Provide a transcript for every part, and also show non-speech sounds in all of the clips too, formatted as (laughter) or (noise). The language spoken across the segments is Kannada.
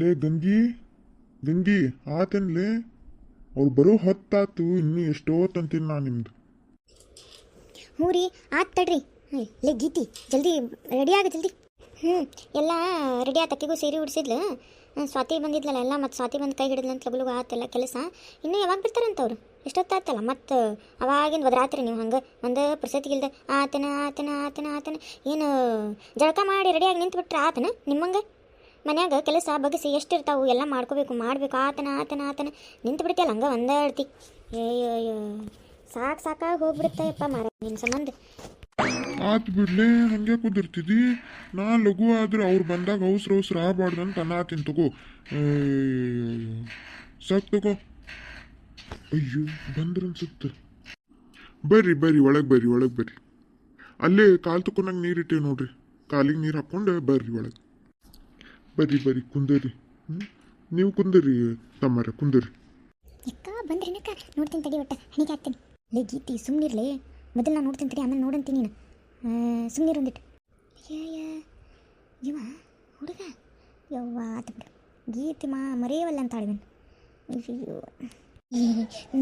ಲೇ ಗಂಗಿ ಗಂಗಿ ಆತನ್ಲೇ ಅವ್ರು ಬರೋ ಹೊತ್ತಾತು, ಇನ್ನೂ ಎಷ್ಟೋ ತಂತೀನಿ ನಾನು ನಿಮ್ದು. ಹ್ಞೂ ರೀ ಆತ್ ತಡ್ರಿ. ಹ್ಞೂ ಲೇ ಗೀತಿ, ಜಲ್ದಿ ರೆಡಿ ಆಗ, ಜಲ್ದಿ. ಹ್ಞೂ ಎಲ್ಲ ರೆಡಿ ಆತ ಅಕ್ಕಿಗೂ ಸೇರಿ ಉಡ್ಸಿದ್ಲು. ಸ್ವಾತಿ ಬಂದಿದ್ಲಲ್ಲ, ಎಲ್ಲ ಮತ್ತು ಸ್ವಾತಿ ಬಂದು ಕೈ ಹಿಡಿದ್ಲಂತ ಲಗು ಆತಲ್ಲ ಕೆಲಸ. ಇನ್ನೂ ಯಾವಾಗ ಬಿಡ್ತಾರಂತ ಅವ್ರು? ಎಷ್ಟೊತ್ತಾತಲ್ಲ, ಮತ್ತು ಅವಾಗಿಂದ ಒದ್ರಾತ್ರಿ ನೀವು ಹಂಗೆ, ಒಂದು ಪ್ರಸತಿಗಿಲ್ದ ಆತನ ಆತನ ಆತನ ಆತನ, ಏನು ಜಳಕ ಮಾಡಿ ರೆಡಿಯಾಗಿ ನಿಂತ್ಬಿಟ್ರೆ ಆತನ, ನಿಮ್ಮಂಗೆ? ಮನ್ಯಾಗ ಕೆಲಸ ಬಗಸಿ ಎಷ್ಟಿರ್ತಾವು ಎಲ್ಲ ಮಾಡ್ಕೋಬೇಕು, ಮಾಡಬೇಕು. ಆತನ ಆತನ ಆತನ. ನಿಂತು ಬಿಡ್ತೀಯಲ್ಲ ಹಂಗೆ ಒಂದೇ ಹೇಳ್ತಿ ಅಯ್ಯೋ ಸಾಕು ಸಾಕಾಗಿ ಹೋಗ್ಬಿಡುತ್ತಪ್ಪ ಮಾರ ನಿನ್ನ ಸಂಬಂಧ. ಆತ್ ಬಿಡ್ಲೆ, ಹಂಗೆ ಕುದಿರ್ತಿದಿ. ನಾ ಲಘು ಆದ್ರೆ ಅವ್ರು ಬಂದಾಗ ಅವಸ್ರ ಅವಸ್ರ ಅಂತ ಅನ್ನಾತೀನಿ ತಗೋ. ಸಾಕು ತಗೋ. ಅಯ್ಯೋ, ಬಂದ್ರ ಅನ್ಸುತ್ತೆ. ಬರ್ರಿ ಬರ್ರಿ, ಒಳಗೆ ಬರ್ರಿ ಒಳಗೆ ಬರ್ರಿ. ಅಲ್ಲೇ ಕಾಲು ತಕೊಂಡಂಗೆ ನೀರು ಇಟ್ಟೇವಿ ನೋಡ್ರಿ. ಕಾಲಿಗೆ ನೀರು ಹಾಕ್ಕೊಂಡು ಬರ್ರಿ ಒಳಗೆ. ಬರ್ರಿ ಬರ್ರಿ ಕುಂದರಿ. ನೀವು ಕುಂದರಿ, ತಮ್ಮರ ಕುಂದರಿ. ಅಕ್ಕ ಬಂದ್ರಿ ಅಕ್ಕ ನೋಡ್ತೀನಿ ತಡಿ ಒಟ್ಟ. ಹಣಿಗೆ ಹಾಕ್ತೀನಿ. ಲೇ ಗೀತಿ ಸುಮ್ಮನಿರ್ಲಿ ಮೊದಲು ನಾನು ನೋಡ್ತೀನಿ ತಡಿ, ಆಮೇಲೆ ನೋಡಂತೀನಿ ನೀನು. ಸುಮ್ಮನಿರು ಒಂದಿಟ್ಟು ಇವ ಹುಡುಗ. ಯವ್ವ, ಆತ ಬಿಡು. ಗೀತಿ ಮಾ, ಮರೆಯವಲ್ಲ ಅಂತ ಆಡ್ಬೇನು ಅಯ್ಯೋ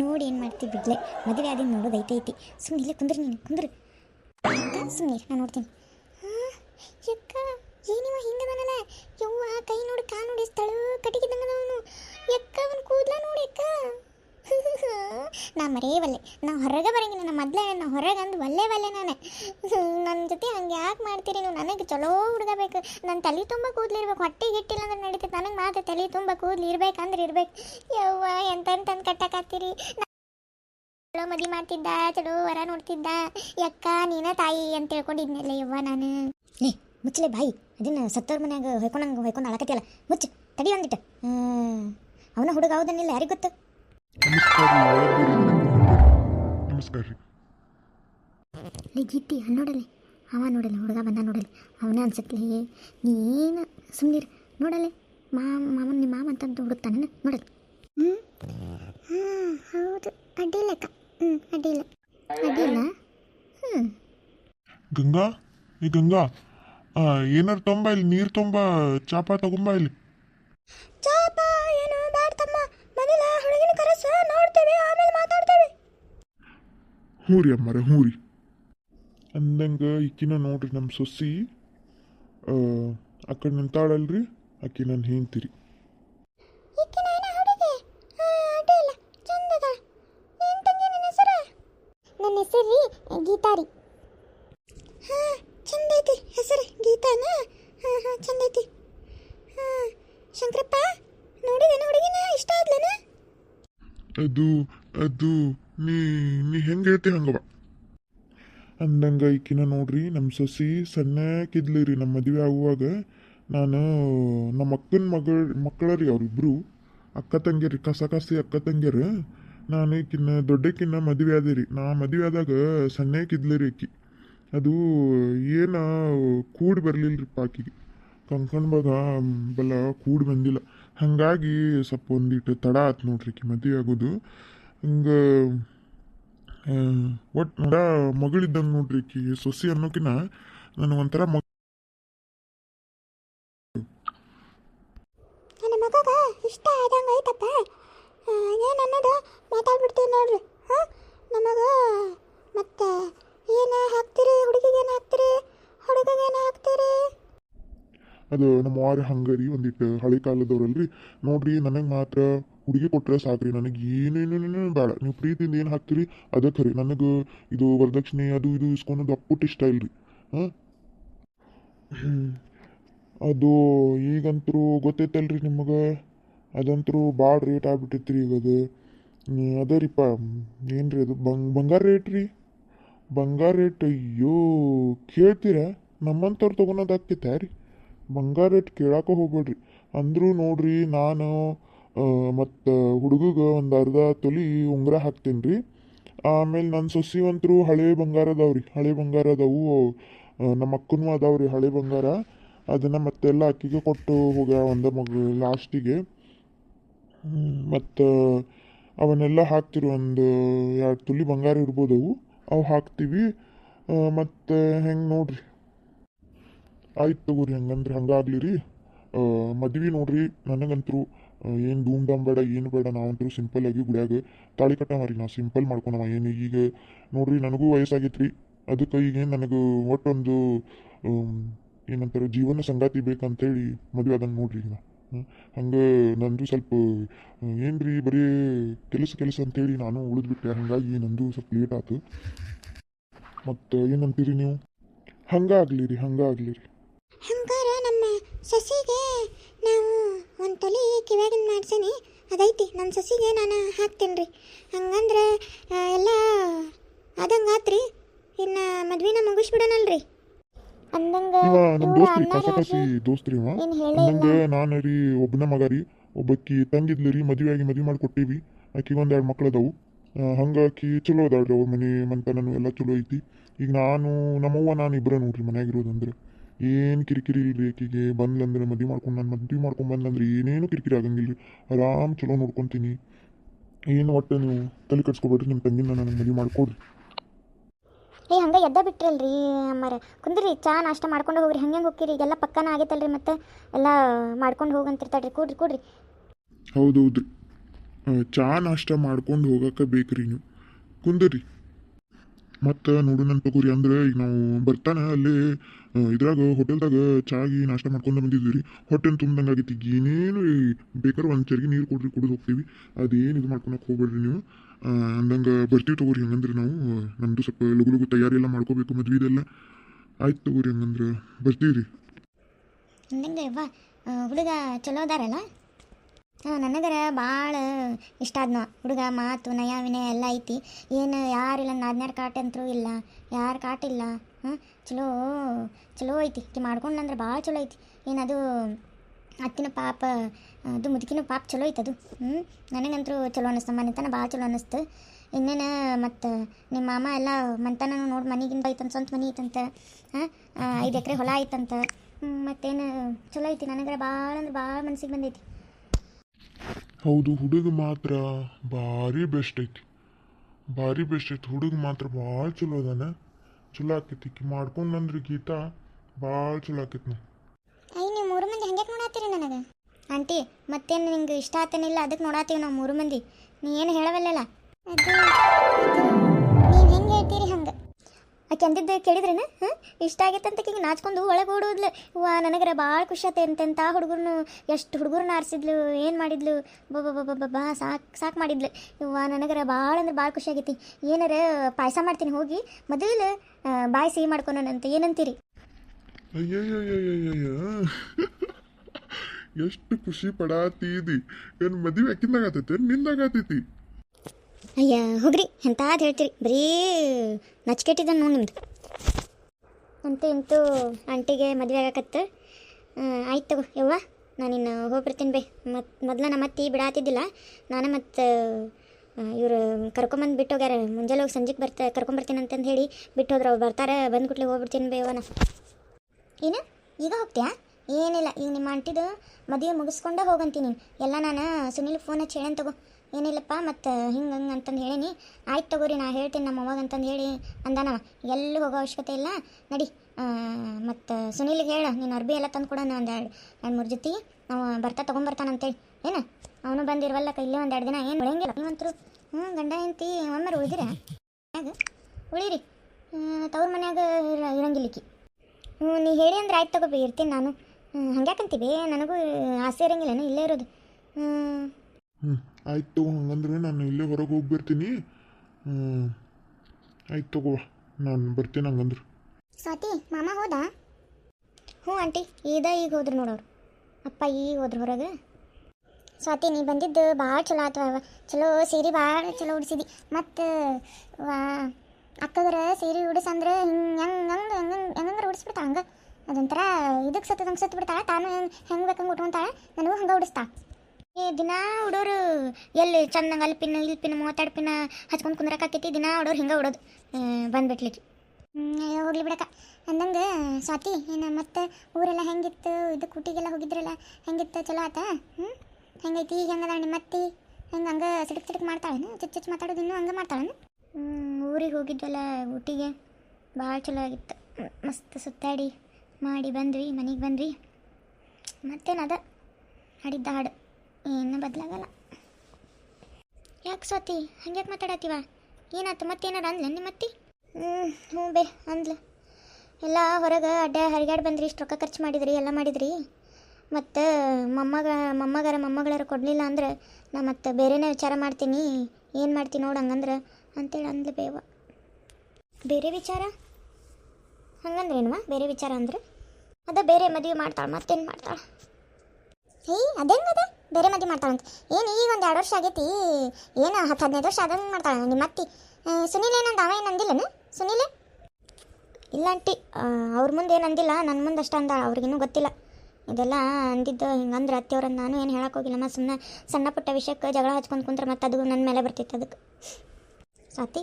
ನೋಡಿ ಏನು ಮಾಡ್ತೀವಿ ಬಿಡ್ಲೆ. ಮದುವೆ ಆದಿ ನೋಡೋದು ಐತೆ ಐತಿ. ಸುಮ್ಮನೆ ಇಲ್ಲೇ ಕುಂದ್ರಿ ನೀನು, ಕುಂದ್ರಿ. ಸುಮ್ಮನೆ ನಾನು ನೋಡ್ತೀನಿ. ಹಾಂ ಯಕ್ಕ ಏನಿವ ಹಿಂಗೆ ಹಿಂಗದನಲ್ಲ ಯವ್ವ ಕೈ ನೋಡಿ, ಕಾಲು ನೋಡಿ, ಸ್ಥಳ ಕಟ್ಟಿಗಿದ್ದಂಗದವನು ಯಕ್ಕ ಅವನು. ಕೂದ್ಲ ನೋಡಿ ಅಕ್ಕ (laughs) ನಾ ಮರೆಯವಲ್ಲೆ, ನಾ ಹೊರಗೆ ಬರಂಗಿಲ್ಲ, ನಾ ಮೊದಲೇ ನಾ ಹೊರಗೆ ಅಂದು ಒಲ್ಲೆ ಬಲ್ಲೆ ನಾನು (laughs) ನನ್ನ ಜೊತೆ ಹಂಗೆ ಯಾಕೆ ಮಾಡ್ತೀರಿ ನೀವು? ನನಗೆ ಚಲೋ ಹುಡುಗ ಬೇಕು. ನನ್ನ ತಲೆ ತುಂಬ ಕೂದಲಿರ್ಬೇಕು ಹೊಟ್ಟೆ ಗಿಟ್ಟಿಲ್ಲ ಅಂದ್ರೆ ನಡೀತೈತೆ. ನನಗೆ ಮಾತ್ರ ತಲೆ ತುಂಬ ಕೂದಲು ಇರ್ಬೇಕಂದ್ರೆ ಇರ್ಬೇಕು. ಯವ್ವ ಎಂತ ತಂದು ಚಲೋ ಮದಿ ಮಾಡ್ತಿದ್ದ, ಚಲೋ ವರ ನೋಡ್ತಿದ್ದ. ಯಕ್ಕ ನೀನ ತಾಯಿ ಅಂತ ತಿಳ್ಕೊಂಡಿದ್ನಲ್ಲ ಯವ್ವ ನಾನು. ಮುಚ್ಚಲೆ ಬಾಯಿ ಅದನ್ನ ಸತ್ತೋರ್ ಮನ್ಯಾಗ ಹೊಯ್ಕೊಂಡಂಗೆ ಹೊಯ್ಕೊಂಡು ಅಳಕತಿಯಲ್ಲ ಮುಚ್ಚು ತಡಿ ಒಂದಿಟ್ಟು ಅವನ ಹುಡುಗ ಹೌದನ್ನಿಲ್ಲ ಯಾರಿಗೆ ಗೊತ್ತು? ನಮಸ್ಕಾರ ರೀ ಲೇ ಗೀತಿ ನೋಡಲಿ ಅವ ನೋಡಲಿ ಹುಡುಗ ಬಂದ ನೋಡಲಿ ಅವನೇ ಅನ್ಸತ್ಲಿ ನೀನು ಸುಮ್ಮನಿರು ನೋಡಲಿ ಮಾಮ ಮಾಮನ್ ನಿಮ್ಮ ಮಾಮ ಅಂತ ಹುಡುಕ್ತಾನೆ ನೋಡಲಿ. ಹ್ಞೂ ಹಾಂ ಹೌದು ಅಡ್ಡಿಲ್ಲ ಅಕ್ಕ ಹ್ಞೂ ಅಡ್ಡಿಲ್ಲ ಅಡ್ಡಿಲ್ಲ ಹ್ಞೂ ಗಂಗಾ ಈ ಗಂಗಾ ಏನಾರು ತೊಂಬ ಇಲ್ಲಿ ನೀರು ತೊಂಬ ಚಾಪ ತಗೊಂಬ ಇಲ್ಲಿ. ಚಾಪ ಏನು ಬ್ಯಾಡ್ತಮ್ಮ ಮನೇಲ ಹುಡುಗಿನ ಕರೆಸ ನೋಡ್ತೇವೆ ಆಮೇಲೆ ಮಾತಾಡ್ತೇವೆ. ಹ್ಞೂ ರೀ ಅಮ್ಮರ ಹ್ಞೂ ರೀ ಅಂದಂಗೆ ಈಕಿನ ನೋಡ್ರಿ ನಮ್ಮ ಸೊಸಿ ಆ, ಕಡೆ ನಿಂತಾಳಲ್ರಿ ಆಕಿ ನನ್ನ ಹೇಳ್ತೀರಿ ಈಕಿನ ಏನ ಹುಡುಗಿ? ಅಡ್ಡಿಲ್ಲ ಚಂದದ. ಏನ್ ತಂಗಿ ನಿನ್ನ ಹೆಸರು? ನನ್ನ ಹೆಸರು ಗೀತಾರಿ. ಹಾ ಚಂದ ಐತಿ. ಹೆಸರು ಗೀತಾನ? ಹಾಂ ಹಾಂ, ಚಂದ ಐತಿ. ಹಾ, ಶಂಕರಪ್ಪ, ನೋಡಿದೇನ ಹುಡುಗಿನ? ಇಷ್ಟ ಆದ್ಲೇನ? ಅದು ಅದು, ನೀ ನೀ ಹೆಂಗೆ ಹೇಳ್ತಿ ಹಂಗವ ಅಂದಂಗ ಈಕಿನ ನೋಡ್ರಿ ನಮ್ಮ ಸೊಸಿ ಸಣ್ಣಕ್ಕಿದ್ಲಿ ರೀ ನಮ್ಮ ಮದುವೆ ಆಗುವಾಗ. ನಾನು ನಮ್ಮ ಅಕ್ಕನ ಮಗಳ ಮಕ್ಕಳ ರೀ ಅವ್ರಿಬ್ರು. ಅಕ್ಕ ತಂಗಿಯರಿ, ಕಸ ಕಸಿ ಅಕ್ಕ ತಂಗಿಯರು. ನಾನು ಈಕಿನ್ನ ದೊಡ್ಡಕ್ಕಿನ್ನ ಮದುವೆ ಆದೆ ರೀ ನಾ ಮದುವೆ ಆದಾಗ ಸಣ್ಣಕ್ಕಿದ್ಲಿ ರೀ ಆಕಿ ಅದು ಏನ, ಕೂಡ್ ಬರಲಿಲ್ಲ ರೀ ಆಕಿಗೆ ಕಂಕಣ್ಬಾಗ ಬಲ ಕೂಡಿ ಬಂದಿಲ್ಲ. ಹಾಗಾಗಿ ಸ್ವಲ್ಪ ಒಂದಿಟ್ಟು ತಡ ಆತು ನೋಡ್ರಿ ಆಕಿ ಮದುವೆ ಆಗೋದು. ಹಿಂಗೆ ಒಟ್ಟು ನೋಡ ಮಗಳಿದ್ದಂಗೆ ನೋಡ್ರಿ ಆಕಿ ಸೊಸಿ ಅನ್ನೋಕಿನ ನನಗೆ ಒಂಥರ ಮಗ ನನ್ನ ಮಗಗ ಇಷ್ಟ ಆದಂಗೆ ಐತಪ್ಪ ಏನು ಅನ್ನೋದು ಮಾತಾಡ್ಬಿಡ್ತೀವಿ ನೋಡ್ರಿ. ಹಾಂ? ನಮಗೆ ಮತ್ತೆ ಏನು ಹಾಕ್ತೀರಿ? ಹುಡುಗಿಗೆ ಹಾಕ್ತೀರಿ? ಅದು ನಮ್ಮ ವಾರ ಹಂಗರಿ ಒಂದಿಟ್ಟು ಹಳೆ ಕಾಲದವ್ರಲ್ರಿ. ನೋಡ್ರಿ ನನಗೆ ಮಾತ್ರ ಹುಡುಗಿ ಕೊಟ್ರೆ ಸಾಕ್ರಿ. ನನಗೆ ಏನೇನೇನೇನು ಬೇಡ. ನೀವು ಪ್ರೀತಿಯಿಂದ ಏನು ಹಾಕ್ತೀರಿ? ಅದ ಖರಿ. ನನಗೆ ಇದು ವರದಕ್ಷಿಣೆ, ಅದು ಇದು ಇಸ್ಕೊಳೋದು ಅಪ್ಪುಟ್ಟು ಇಷ್ಟ ಇಲ್ರಿ. ಹಾಂ ಅದು ಈಗಂತರೂ ಗೊತ್ತೈತಲ್ರಿ ನಿಮಗೆ? ಅದಂತರೂ ಭಾಳ ರೇಟ್ ಆಗ್ಬಿಟ್ಟೈತ್ರಿ ಈಗ ಅದು ಅದೇ ರೀಪ್ಪ ಏನು ರೀ ಅದು? ಬಂಗ್ ಬಂಗಾರ ರೇಟ್ ರೀ? ಬಂಗಾರ ರೇಟ್ ಅಯ್ಯೋ ಕೇಳ್ತೀರಾ? ನಮ್ಮಂಥವ್ರು ತೊಗೊಳೋದು ಆಕ್ಕೈತೆ ರೀ ಬಂಗಾರ ರೇಟ್ ಕೇಳಾಕ ಹೋಗ್ಬೇಡ್ರಿ. ಅಂದರೂ ನೋಡ್ರಿ, ನಾನು ಮತ್ತು ಹುಡುಗಗೆ ಒಂದು ಅರ್ಧ ತೊಲಿ ಉಂಗುರ ಹಾಕ್ತೀನಿ ರೀ ಆಮೇಲೆ ನನ್ನ ಸೊಸಿವಂತರು ಹಳೆ ಬಂಗಾರ ಅದಾವ್ರಿ. ಹಳೆ ಬಂಗಾರ ಅದಾವು. ನಮ್ಮ ಅಕ್ಕನೂ ಅದಾವ್ರಿ ಹಳೆ ಬಂಗಾರ. ಅದನ್ನು ಮತ್ತೆಲ್ಲ ಅಕ್ಕಿಗೆ ಕೊಟ್ಟು ಹೋಗ್ಯ ಒಂದೇ ಮಗು ಲಾಸ್ಟಿಗೆ. ಮತ್ತು ಅವನ್ನೆಲ್ಲ ಹಾಕ್ತಿರು. ಒಂದು ಎರಡು ತುಲಿ ಬಂಗಾರ ಇರ್ಬೋದು ಅವು ಹಾಕ್ತೀವಿ. ಮತ್ತು ಹೆಂಗೆ ನೋಡ್ರಿ? ಆಯ್ತು ತಗೋರಿ, ಹಂಗಂದ್ರೆ ಹಂಗಾಗ್ಲಿ ರೀ ಮದ್ವೆ ನೋಡ್ರಿ, ನನಗಂತರೂ ಏನು ಧೂಮ್ ಧಾಮ್ ಬೇಡ, ಏನು ಬೇಡ, ನಾವಂತರೂ ಸಿಂಪಲ್ ಆಗಿ ಗುಡ್ಯಾಗ ತಾಳಿ ಕಟ್ಟಮರಿ ನಾ ಸಿಂಪಲ್ ಮಾಡ್ಕೊಂಡವ ಏನು ಈಗ ನೋಡ್ರಿ, ನನಗೂ ವಯಸ್ಸಾಗೈತ್ರಿ. ಅದಕ್ಕೆ ಈಗೇನು ನನಗೆ ಒಟ್ಟೊಂದು ಏನಂತಾರೆ, ಜೀವನ ಸಂಗಾತಿ ಬೇಕಂತೇಳಿ ಮದುವೆ ಅದನ್ನು ನೋಡ್ರಿ ಈಗ. ಹಂಗೆ ನಂದು ಸ್ವಲ್ಪ ಏನು ಏನ್ರಿ ಬರೀ ಕೆಲಸ ಕೆಲಸ ಅಂತೇಳಿ ನಾನು ಉಳಿದ್ಬಿಟ್ಟೆ, ಹಾಗಾಗಿ ನಂದು ಸ್ವಲ್ಪ ಲೇಟ್ ಆಯ್ತು ಮತ್ತು ಏನಂತೀರಿ ನೀವು? ಹಂಗಾಗ್ಲಿ ರೀ ಹಂಗಾಗ್ಲಿ ರೀ ಹಂಗಾರ ನಮ್ಮ ಸಸಿಗೆ ನಾವು ಒಂದು ತೊಲಿ ಕಿವ್ಯಾಗಿನ ಮಾಡ್ಸೇನಿ, ಅದೈತಿ. ನನ್ನ ಸಸಿಗೆ ನಾನು ಹಾಕ್ತೇನೆ ರೀ ಹಂಗಂದ್ರೆ ಎಲ್ಲ ಆದಂಗೆ ಆತ್ರಿ ಇನ್ನು ಮದ್ವಿನ ಮುಗಿಸ್ಬಿಡೋಣಲ್ರಿ ಅಂದಂಗೆ ಇವ ನಮ್ಮ ಇವ್ರ ದೋಸ್ತ್ರಿ ಅಣ್ಣಾರ ಕಸ ಕಸಿ ದೋಸ್ತ್ರಿ ಇವ ಹೇಳೇ ಅಂದಂಗ ನಾನು ರೀ ಒಬ್ಬನ ಮಗ ರೀ ಒಬ್ಬಕ್ಕಿ ತಂಗಿದ್ಲು ರೀ ಮದುವೆ ಆಗಿ ಮದುವೆ ಮಾಡಿ ಕೊಟ್ಟೀವಿ ಆಕಿಗೆ ಒಂದೆರಡು ಮಕ್ಳು ಅದಾವು ಆ, ಹಂಗ ಆಕಿ ಚಲೋ ಅದಾಳ್ರಿ ಅವ್ರ ಮನೆ ಮನೆತನನು ಎಲ್ಲ ಚಲೋ ಐತಿ. ಈಗ ನಾನು ನಮ್ಮವ್ವ ನಾನು ಇಬ್ಬರ ನೋಡ್ರಿ ಮನ್ಯಾಗಿರೋದಂದ್ರೆ. ಏನು ಕಿರಿಕಿರಿ ಇಲ್ರಿ ಆಕಿಗೆ ಬಂದ್ಲಂದ್ರೆ ಮದುವೆ ಮಾಡ್ಕೊಂಡು ನಾನು ಮದುವೆ ಮಾಡ್ಕೊಂಡು ಬಂದ್ಲಂದ್ರೆ ಏನೇನು ಕಿರಿಕಿರಿ ಆಗಂಗಿಲ್ಲ ರೀ ಆರಾಮ್ ಚಲೋ ನೋಡ್ಕೊತೀನಿ. ಏನು ಒಟ್ಟು ನೀವು ತಲೆ ಕಟ್ಸ್ಕೊಬೇಡ್ರಿ ನಿಮ್ಮ ತಂಗಿನ ನನಗೆ ಮದುವೆ ಮಾಡಿಕೊಡ್ರಿ. ಏ, ಹಂಗೆ ಎದ್ದ ಬಿಟ್ರಲ್ರಿ ಅಮ್ಮಾರ? ಕುಂದ್ರಿ, ಚಾ ನಾಷ್ಟ ಮಾಡ್ಕೊಂಡು ಹೋಗ್ರಿ. ಹಂಗೆ ಹೋಗ್ತೀರಿ. ಈಗೆಲ್ಲ ಪಕ್ಕನ ಆಗೈತಲ್ರಿ ಮತ್ತೆ? ಎಲ್ಲ ಮಾಡ್ಕೊಂಡು ಹೋಗಂತಿರ್ತಾಳ್ರಿ ಕೂಡ್ರಿ ಕೂಡ್ರಿ. ಹೌದೌದ್ರಿ. ಚಾ ನಾಷ್ಟ ಮಾಡ್ಕೊಂಡು ಹೋಗಕ್ಕೆ ಬೇಕ್ರಿ ನೀವು. ಕುಂದ್ರಿ. ಮತ್ತು ನೋಡೋಣ ತಗೋರಿ. ಅಂದ್ರೆ ಈಗ ನಾವು ಬರ್ತಾನೆ ಅಲ್ಲಿ ಇದ್ರಾಗ ಹೋಟೆಲ್ದಾಗ ಚಾಗಿ ನಾಷ್ಟ ಮಾಡ್ಕೊಂಡು ಬಂದಿದ್ವಿ ರೀ ಹೊಟ್ಟೆನ ಆಗೈತಿ. ಏನೇನು ಬೇಕಾದ್ರೆ ಒಂದು ಚರ್ಗಿ ನೀರು ಕೊಡ್ರಿ ಕುಡಿದು ಹೋಗ್ತೀವಿ. ಅದೇನು ಇದು ಮಾಡ್ಕೊಳಕ್ಕೆ ಹೋಗ್ಬೇಡ್ರಿ ನೀವು. ಅಂದಂಗೆ ಬರ್ತೀವಿ ತಗೋರಿ, ಹಂಗಂದ್ರೆ ನಾವು ನಮ್ಮದು ಸ್ವಲ್ಪ ಲಘು ಲಘು ತಯಾರಿ ಎಲ್ಲ ಮಾಡ್ಕೋಬೇಕು ಮದ್ವಿದೆಲ್ಲ ಆಯ್ತು ತಗೋರಿ, ಹಂಗಂದ್ರೆ ಬರ್ತೀವಿ ರೀ ಅಂದಂಗೆ ಅವ್ವ ಹುಡುಗ ಚಲೋ ಅದಾರಲ್ಲ ಹಾಂ ನನಗರ ಭಾಳ ಇಷ್ಟ ಆದ್ನೋ ಹುಡುಗ ಮಾತು, ನಯ ವಿನಯ ಎಲ್ಲ ಐತಿ. ಏನು, ಯಾರಿಲ್ಲ ನಾದ್ನ್ಯಾರ ಕಾಟ ಅಂತರೂ ಇಲ್ಲ, ಯಾರು ಕಾಟಿಲ್ಲ, ಹಾಂ? ಚಲೋ ಚಲೋ ಐತಿ. ಮಾಡ್ಕೊಂಡು ಅಂದ್ರೆ ಭಾಳ ಚಲೋ ಐತಿ. ಏನದು ಅತ್ತಿನ ಪಾಪ, ಅದು ಮುದುಕಿನ ಪಾಪ ಚಲೋ ಐತದು. ಹ್ಞೂ ನನಗಂತರೂ ಚಲೋ ಅನ್ನಿಸ್ತು. ಮನೆತನ ಭಾಳ ಚಲೋ ಅನ್ನಿಸ್ತು. ಇನ್ನೇನು ಮತ್ತು ನಿಮ್ಮ ಮಾಮ ಎಲ್ಲ ಮನೆತನ ನೋಡಿ ಮನೆಗಿಂದ ಐತಂತ, ಸ್ವಂತ ಮನೆ ಐತಂತ. ಹಾಂ ಐದು ಎಕರೆ ಹೊಲ ಐತಂತ. ಮತ್ತೇನು ಚಲೋ ಐತಿ. ನನಗರ ಭಾಳ ಅಂದ್ರೆ ಭಾಳ ಮನಸ್ಸಿಗೆ ಬಂದೈತಿ. ಹೌದು, ಹುಡುಗ ಮಾತ್ರ ಭಾರಿ ಬೆಸ್ಟ್ ಐತಿ. ಭಾರಿ ಬೆಸ್ಟ್ ಐತಿ. ಹುಡುಗ ಮಾತ್ರ ಭಾಳ ಚಲೋ ಅದಾನ. ಚಲೋ ಆಕೈತಿ. ಮಾಡ್ಕೊಂಡು ಅಂದ್ರೆ ಗೀತಾ, ಭಾಳ ಚಲೋ ಆಕೈತಿ ನಾವು ಅಯ್ಯ ನೀವು ಮೂರು ಮಂದಿ ಹಂಗೆ ನೋಡತ್ತೀರಿ ನನಗೆ ಆಂಟಿ ಮತ್ತೇನು ನಿಂಗೆ ಇಷ್ಟ ಆತೇನಿಲ್ಲ ಅದಕ್ಕೆ ನೋಡಾತೀವಿ ನಾವು ಮೂರು ಮಂದಿ. ನೀ ಏನು ಹೇಳವಲ್ಲಲ್ಲ? ನೀವು ಹೆಂಗೆ ಹೇಳ್ತೀರಿ ಹಂಗೆ? ಆಕೆ ಅಂದಿದ್ದು ಕೇಳಿದ್ರೇನ? ಹಾಂ? ಇಷ್ಟ ಆಗೈತಂತ ಹಿಂಗೆ ನಾಚ್ಕೊಂಡು ಒಳಗೆ ಓಡೋದ್ಲು. ವಾ ನನಗರ ಭಾಳ ಖುಷಿ ಆತ ಎಂತೆಂಥ ಹುಡುಗರ್ನು ಎಷ್ಟು ಹುಡುಗರನ್ನ ಆರಿಸಿದ್ಲು ಏನು ಮಾಡಿದ್ಲು. ಬಾ ಬಾ ಸಾಕು ಸಾಕು ಮಾಡಿದ್ಲು. ವಾ ನನಗರ ಭಾಳ ಅಂದ್ರೆ ಭಾಳ ಖುಷಿ ಆಗೈತಿ. ಏನಾರ ಪಾಯಸ ಮಾಡ್ತೀನಿ ಹೋಗಿ. ಮೊದಲು ಬಾಯಿ ಸಿಹಿ ಮಾಡ್ಕೊಳೋಣಂತ. ಏನಂತೀರಿ? ಎಷ್ಟು ಖುಷಿ ಪಡಾತೀದಿ? ಏನು ಮದುವೆ ಅಕ್ಕಿಂದಾಗ ಆತೈತೆ ಅಯ್ಯ, ಹೋಗ್ರಿ, ಎಂತಾದ್ ಹೇಳ್ತೀರಿ? ಬರೀ ನಚ್ಕೆಟ್ಟಿದ್ದ ನೋಡಿ ನಿಮ್ದು. ಅಂತ ಇಂತೂ ಆಂಟಿಗೆ ಮದುವೆ ಆಗಕತ್ತ. ಆಯ್ತು ತಗೋ, ಯವ್ವ, ನಾನು ಇನ್ನು ಹೋಗ್ಬಿಡ್ತೀನಿ ಬೇ. ಮತ್ತು ಮೊದಲ ನಮ್ಮ ಅತ್ತಿ ಬಿಡಾತಿದ್ದಿಲ್ಲ. ನಾನು ಮತ್ತು ಇವರು ಕರ್ಕೊಂಬಂದು ಬಿಟ್ಟು ಹೋಗ್ಯಾರ ಮುಂಜಾನೆ ಹೋಗಿ ಸಂಜೆಗೆ ಬರ್ತಾ, ಕರ್ಕೊಂಬರ್ತೀನಿ ಅಂತಂದು ಹೇಳಿ ಬಿಟ್ಟು ಹೋದ್ರೆ ಅವ್ರು ಬರ್ತಾರೆ ಬಂದು ಕೂಡಲೇ ಹೋಗ್ಬಿಡ್ತೀನಿ ಬೇ ಯವ್ವ ನಾ ಏನು? ಈಗ ಹೋಗ್ತೀಯಾ? ಏನಿಲ್ಲ, ಈಗ ನಿಮ್ಮ ಅಂಟಿದು ಮದುವೆ ಮುಗಿಸ್ಕೊಂಡೇ ಹೋಗಂತೀನಿ ಎಲ್ಲ ನಾನು ಸುನಿಲ್ ಫೋನ್ ಹಚ್ಚಿ ಹೇಳಂತ ತಗೋ. ಏನಿಲ್ಲಪ್ಪ, ಮತ್ತು ಹಿಂಗೆ ಹಂಗೆ ಅಂತಂದು ಹೇಳೀನಿ. ಆಯ್ತು ತಗೋರಿ ನಾ ಹೇಳ್ತೀನಿ ನಮ್ಮ ಅವಾಗ ಅಂತಂದು ಹೇಳಿ ಅಂದಾನವ. ಎಲ್ಲೂ ಹೋಗೋ ಅವಶ್ಯಕತೆ ಇಲ್ಲ. ನಡಿ ಮತ್ತು ಸುನಿಲ್ಗೆ ಹೇಳ, ನೀನು ಅರ್ಬಿ ಎಲ್ಲ ತಂದು ಕೊಡೋಣ ಒಂದು ಎರಡು ಎರಡು ಮೂರು ಜೊತೆ. ನಾವು ಬರ್ತಾ ತೊಗೊಂಬರ್ತಾನಂತೇಳಿ ಏನು? ಅವನು ಬಂದಿರುವಲ್ಲ ಇಲ್ಲೇ ಒಂದು ಎರಡು ದಿನ. ಏನು ಉಳಿಯಂಗಿಲ್ಲ ನೀವಂತರು. ಹ್ಞೂ ಗಂಡ, ಹೆಂಡತಿ, ಒಮ್ಮೆ ಉಳಿದಿರ? ಮನ್ಯಾಗ? ಉಳಿರಿ. ತವ್ರ ಮನ್ಯಾಗ ಇರ- ಇರಂಗಿಲ್ಲಿಕ್ಕಿ ಹ್ಞೂ ನೀ ಹೇಳಿ ಅಂದ್ರೆ ಆಯ್ತು ತಗೋ ಬಿ, ಇರ್ತೀನಿ ನಾನು. ಹಂಗ್ಯಾಕಂತೀವಿ? ನನಗೂ ಆಸೆ ಇರಂಗಿಲ್ಲನ ಇಲ್ಲೇ ಇರೋದು. ಹ್ಞೂ ಆಯ್ತು ತಗೋ ಹಂಗಂದ್ರೆ ನಾನು ಇಲ್ಲೇ ಹೊರಗೆ ಹೋಗಿ ಬರ್ತೀನಿ ಆಯ್ತು ತಗೋ ನಾನು ಬರ್ತೀನಿ ಹಂಗಂದ್ರೆ. ಸ್ವಾತಿ ಮಾಮ ಹೋದ? ಹ್ಞೂ ಆಂಟಿ ಈದ ಈಗ ಹೋದ್ರು ನೋಡೋರು ಅಪ್ಪ ಈಗ ಹೋದ್ರು ಹೊರಗೆ. ಸ್ವಾತಿ ನೀ ಬಂದಿದ್ದು ಭಾಳ ಚಲೋ ಆಯ್ತು ಚಲೋ ಸೀರೆ ಭಾಳ ಚಲೋ ಉಡ್ಸಿದಿ. ಮತ್ತು ವಾ ಅಕ್ಕಗರ ಸೀರೆ ಉಡಿಸಂದ್ರೆ ಹಿಂಗೆ ಹೆಂಗೆ ಹೆಂಗ್ ಹೆಂಗೆ ಹೆಂಗಂದ್ರೆ ಉಡಿಸ್ಬಿಡ್ತಾ ಹಂಗೆ? ಅದೊಂಥರ ಇದಕ್ಕೆ ಸತ್ತು ಹಂಗೆ ಸತ್ತು ಬಿಡ್ತಾಳೆ ತಾನು ಹೆಂಗೆ ಬೇಕಂಗೆ ಉಟ್ಕೊಂತಾಳೆ, ನನಗೂ ಹಂಗೆ ಉಡಿಸ್ತಾ ಈ ದಿನ ಉಡೋರು, ಎಲ್ಲಿ ಚಂದಂಗೆ ಅಲ್ಪಿನ, ಇಲ್ಪಿನ ಪಿನ್ ಮೂವತ್ತೆರಡು ಪಿನ್ ಹಚ್ಕೊಂಡು ಕುಂದ್ರಕ್ಕಾಕೈತಿ ದಿನ ಉಡೋರು ಹಿಂಗೆ ಉಡೋದು ಬಂದ್ಬಿಟ್ಲಿಕ್ಕೆ. ಹೋಗ್ಲಿ ಬಿಡಕ್ಕ. ಅಂದಂಗೆ, ಸ್ವಾತಿ, ಏನು ಮತ್ತೆ ಊರೆಲ್ಲ ಹೆಂಗಿತ್ತು? ಇದು ಕುಟಿಗೆಲ್ಲ ಹೋಗಿದ್ರಲ್ಲ, ಹೆಂಗಿತ್ತು? ಚಲೋ ಆತ? ಹ್ಞೂ ಹೆಂಗೈತಿ? ಈಗ ಹೆಂಗದ ನಿಮ್ಮ ಅತ್ತಿ ಹೆಂಗೆ ಹಂಗೆ ಸಿಡಕ್ ಸಿಡಕ್ ಮಾಡ್ತಾಳೇನು? ಚುಚ್ಚು ಚುಚ್ಚು ಮಾತಾಡೋದು ಇನ್ನೂ ಹಂಗೆ ಮಾಡ್ತಾಳೇನು? ಊರಿಗೆ ಹೋಗಿದ್ವಲ್ಲ, ಊಟಿಗೆ? ಭಾಳ ಚಲೋ ಆಗಿತ್ತು. ಮಸ್ತ್ ಸುತ್ತಾಡಿ. ಮಾಡಿ ಬಂದ್ವಿ, ಮನೆಗೆ ಬಂದ್ವಿ. ಮತ್ತೇನದ? ಹಾಡಿದ್ದ ಹಾಡು. ಏನು ಬದಲಾಗಲ್ಲ. ಯಾಕೆ ಸ್ವಾತಿ ಹಂಗ್ಯಾಕೆ ಮಾತಾಡತ್ತೀವ? ಏನಾಯ್ತು ಮತ್ತೇನಾರ ಅಂದ್ಲ ನಿಮ್ಮ ಮತ್ತಿ ಹ್ಞೂ ಹ್ಞೂ ಬೇ, ಅಂದ್ಲ. ಎಲ್ಲ ಹೊರಗೆ ಅಡ್ಡ ಹರಿಗಾಡ್ ಬಂದ್ರಿ, ಇಷ್ಟು ರೊಕ್ಕ ಖರ್ಚು ಮಾಡಿದ್ರಿ, ಎಲ್ಲ ಮಾಡಿದ್ರಿ. ಮತ್ತು ಮೊಮ್ಮಗ, ಮೊಮ್ಮಗರ ಮೊಮ್ಮಗಳಾರ ಕೊಡಲಿಲ್ಲ ಅಂದ್ರೆ ನಾ ಮತ್ತೆ ಬೇರೆನೇ ವಿಚಾರ ಮಾಡ್ತೀನಿ. ಏನು ಮಾಡ್ತೀನಿ ನೋಡು ಹಂಗಂದ್ರೆ ಅಂತೇಳಿ ಅಂದ್ಲು ಬೇವ. ಬೇರೆ ವಿಚಾರ? ಹಂಗಂದ್ರೇನುವ? ಬೇರೆ ವಿಚಾರ ಅಂದ್ರೆ? ಅದ ಬೇರೆ ಮದುವೆ ಮಾಡ್ತಾಳೆ, ಮತ್ತೇನು ಮಾಡ್ತಾಳೆ? ಏಯ್ ಅದೇನದ ಬೇರೆ ಮದುವೆ ಮಾಡ್ತಾಳಂತ ಏನು ಈಗ ಒಂದು ಎರಡು ವರ್ಷ ಆಗೈತಿ. ಏನು ಹತ್ತು ಹದಿನೈದು ವರ್ಷ ಆದಂಗೆ ಮಾಡ್ತಾಳೆ ನಿಮ್ಮ ಅತ್ತಿ ಸುನೀಲ್ ಏನಂದ? ಅವ ಏನು ಸುನೀಲ್? ಇಲ್ಲ ಆಂಟಿ ಅವ್ರ ಮುಂದೆ ಏನು ಅಂದಿಲ್ಲ. ನನ್ನ ಮುಂದೆ ಅಷ್ಟು ಅಂದ ಅವ್ರಿಗಿನ್ನೂ ಗೊತ್ತಿಲ್ಲ. ಇದೆಲ್ಲ ಅಂದಿದ್ದು ಹಿಂಗಂದ್ರೆ ಅತ್ತೆಯವ್ರನ್ನ ನಾನು ಏನು ಹೇಳಕ್ಕೆ ಹೋಗಿಲ್ಲ ಮತ್ತು ಸುಮ್ಮನೆ ಸಣ್ಣ ಪುಟ್ಟ ವಿಷಯಕ್ಕೆ ಜಗಳ ಹಚ್ಕೊಂಡು ಕುಂತ್ರೆ ಮತ್ತೆ ಅದು ನನ್ನ ಮೇಲೆ ಬರ್ತಿತ್ತು ಅದಕ್ಕೆ. ಸಾತಿ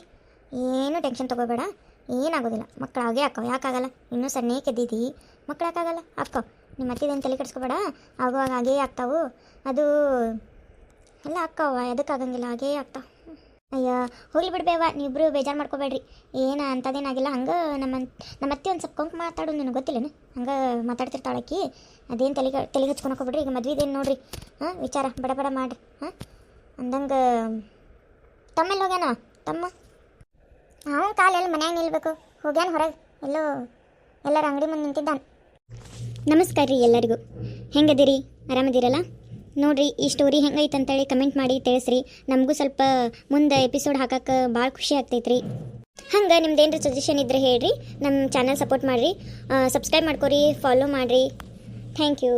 ಏನು ಟೆನ್ಷನ್ ತೊಗೋಬೇಡ. ಏನಾಗೋದಿಲ್ಲ. ಮಕ್ಕಳು ಹಾಗೆ ಹಾಕೋ. ಯಾಕಾಗಲ್ಲ? ಇನ್ನೂ ಸಣ್ಣಕ್ಕೆ ಕೆದ್ದಿದ್ದಿ ಮಕ್ಕಳು ಯಾಕಾಗಲ್ಲ? ಹಾಕೋ. ನಿಮ್ಮ ಅತ್ತಿದೇನು ತಲೆ ಕೆಡಿಸ್ಕೋಬೇಡ? ಆಗುವಾಗ ಹಾಗೇ ಆಗ್ತಾವು. ಅದು ಎಲ್ಲ ಆಕ್ಕವ ಅದಕ್ಕಾಗಂಗಿಲ್ಲ ಹಾಗೇ ಆಗ್ತಾವ. ಅಯ್ಯ, ಹೋಗ್ಲಿ ಬಿಡ್ಬೇವ ನೀವಿಬ್ರು ಬೇಜಾರು ಮಾಡ್ಕೋಬೇಡ್ರಿ. ಏನು ಅಂಥದ್ದೇನಾಗಿಲ್ಲ ಹಂಗೆ ನಮ್ಮ ನಮ್ಮ ಅತ್ತೆ ಒಂದು ಸ್ವಲ್ಪ ಕೊಂಕ್ ಮಾತಾಡು. ನನಗೆ ಗೊತ್ತಿಲ್ಲೇನು? ಹಂಗೆ ಮಾತಾಡ್ತಿರ್ತಾಳಕ್ಕಿ ಅದೇನು ತಲೆ ತಲೆ ಹಚ್ಕೊಂಡು ಹೋಗ್ಬೇಡ್ರಿ ಈಗ ಮದ್ವೆದೇನು ನೋಡ್ರಿ? ಹಾಂ, ವಿಚಾರ. ಬಡ ಬಡ ಮಾಡ್ರಿ. ಹಾಂ? ಅಂದಂಗೆ ತಮ್ಮಲ್ಲಿ ಹೋಗ್ಯಾನ ತಮ್ಮ? ಅವನ ಕಾಲೆಲ್ಲ ಮನ್ಯಾಗ ನಿಲ್ಬೇಕು. ಹೋಗ್ಯಾನ ಹೊರಗೆ. ಎಲ್ಲೋ, ಎಲ್ಲರ ಅಂಗಡಿ ಮುಂದೆ ನಿಂತಿದ್ದಾನೆ. ನಮಸ್ಕಾರ ರೀ ಎಲ್ಲರಿಗೂ. ಹೆಂಗದಿರಿ? ಆರಾಮದಿರಲ್ಲ? ನೋಡ್ರಿ, ಈ ಸ್ಟೋರಿ ಹೆಂಗೈತೆ ಅಂತೇಳಿ ಕಮೆಂಟ್ ಮಾಡಿ ತಿಳಿಸ್ರಿ. ನಮಗೂ ಸ್ವಲ್ಪ ಮುಂದೆ ಎಪಿಸೋಡ್ ಹಾಕಕ್ಕೆ ಭಾಳ ಖುಷಿ ಆಗ್ತೈತ್ರಿ. ಹಂಗೆ ನಿಮ್ದು ಏನಾರ ಸಜೆಷನ್ ಇದ್ರೆ ಹೇಳ್ರಿ. ನಮ್ಮ ಚಾನಲ್ ಸಪೋರ್ಟ್ ಮಾಡಿರಿ. ಸಬ್ಸ್ಕ್ರೈಬ್ ಮಾಡ್ಕೊರಿ ಫಾಲೋ ಮಾಡಿರಿ. Thank you